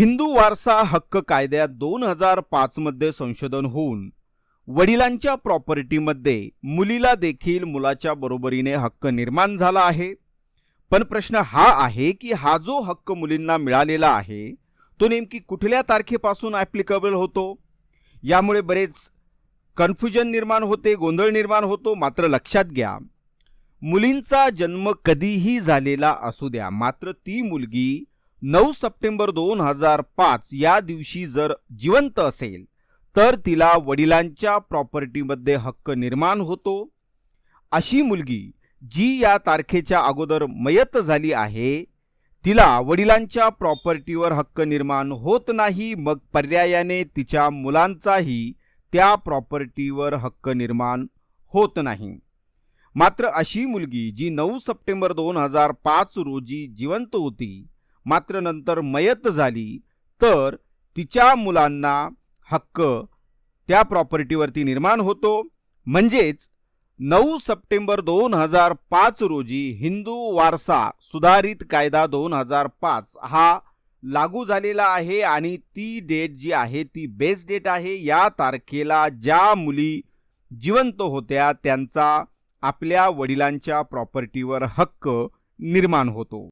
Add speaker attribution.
Speaker 1: हिंदू वारसा हक्क कायद्यात दोन हजार पाचमध्ये संशोधन होऊन वडिलांच्या प्रॉपर्टीमध्ये मुलीला देखील मुलाच्या बरोबरीने हक्क निर्माण झाला आहे. पण प्रश्न हा आहे की हा जो हक्क मुलींना मिळालेला आहे तो नेमकी कुठल्या तारखेपासून ॲप्लिकेबल होतो? यामुळे बरेच कन्फ्युजन निर्माण होते गोंधळ निर्माण होतो. मात्र लक्षात घ्या मुलींचा जन्म कधीही झालेला असू द्या. मात्र ती मुलगी नऊ सप्टेंबर दोन हजार पाच या दिवशी जर जिवंत असेल तर तिला वडिलांच्या प्रॉपर्टीमध्ये हक्क निर्माण होतो. अशी मुलगी जी या तारखेच्या अगोदर मयत झाली आहे तिला वडिलांच्या प्रॉपर्टीवर हक्क निर्माण होत नाही मग पर्यायाने तिच्या मुलांचाही त्या प्रॉपर्टीवर हक्क निर्माण होत नाही. मात्र अशी मुलगी जी नऊ सप्टेंबर दोन हजार पाच रोजी जिवंत होती मात्र नंतर मयत झाली तर तिच्या मुलांना हक्क त्या प्रॉपर्टीवरती निर्माण होतो. म्हणजेच नऊ सप्टेंबर दोन हजार पाच रोजी हिंदू वारसा सुधारित कायदा दोन हजार पाच हा लागू झालेला आहे आणि ती डेट जी आहे ती बेस्ट डेट आहे. या तारखेला ज्या मुली जिवंत होत्या त्यांचा आपल्या वडिलांच्या प्रॉपर्टीवर हक्क निर्माण होतो.